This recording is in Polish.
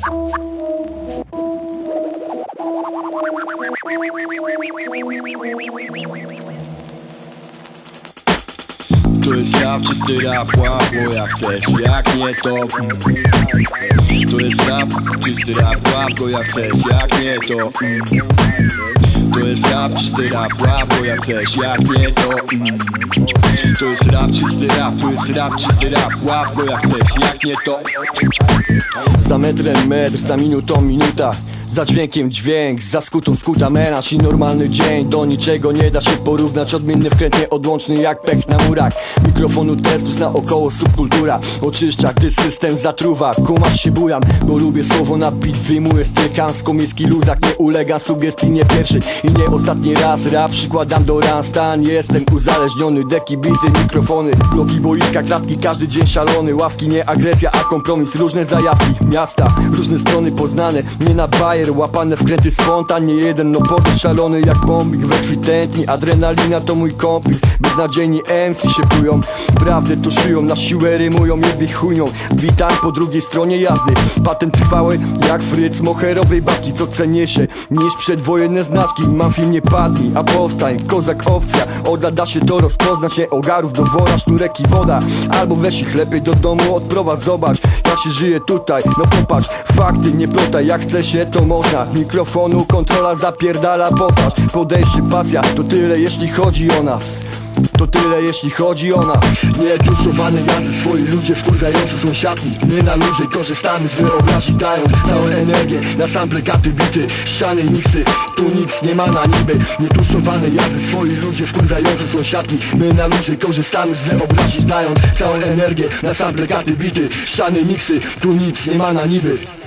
To jest rap, czysty rap, łap, bo jak chcesz, jak nie to. To jest rap, czysty rap, łap, bo jak chcesz, jak nie to mm. To jest rap, czysty rap, łap, bo jak chcesz, jak nie to mm. To jest rap, czysty rap, to jest rap, czysty rap, łap, bo jak chcesz, jak nie to Za metrem metr, za minutą minuta za dźwiękiem dźwięk, za skutą skuta menaż i normalny dzień. Do niczego nie da się porównać Odmienny wkrętnie odłączny jak pech na murach Mikrofonu test plus naokoło subkultura. Oczyszcza, gdy system zatruwa. Kumasz się bujam, bo lubię słowo na beat Wyjmuję chamsko, miejski luzak. Nie ulega sugestii, nie pierwszy i nie ostatni raz. Rap przykładam do ran. Stan Jestem uzależniony, deki, bity, mikrofony. Bloki, boiska, klatki, każdy dzień szalony. Ławki, nie agresja, a kompromis. Różne zajawki, miasta, różne strony poznane. Nie na bajer, łapane wkręty spontan Nie jeden, no podróż szalony jak bombik We krwi tętni, adrenalina to mój komplic Beznadziejni MC się plują. Prawdę to szyją, na siłę rymują Jedni chujnią, witam po drugiej stronie jazdy. Patent trwały jak fryc moherowej babki Co cenniejsze niż przedwojenne znaczki Mam film nie padnij, a powstań Kozak opcja, oda da się to rozpoznać Nie ogarów do wora, sznurek i woda. Albo weź ich lepiej do domu odprowadź Zobacz jak się żyje tutaj. No popatrz, fakty nie plotaj. Jak chce się to można Mikrofonu kontrola zapierdala popatrz Podejście pasja to tyle jeśli chodzi o nas. To tyle jeśli chodzi o nas. Nietuszowane jazdy, swoi ludzie wkurwiający sąsiadki My na luzie korzystamy z wyobraźni Dając całą energię na sample katy bity Ściany i miksy, tu nic nie ma na niby Nietuszowane jazdy, swoi ludzie wkurwiający sąsiadki My na luzie korzystamy z wyobraźni Dając całą energię na sample katy bity Ściany, miksy, tu nic nie ma na niby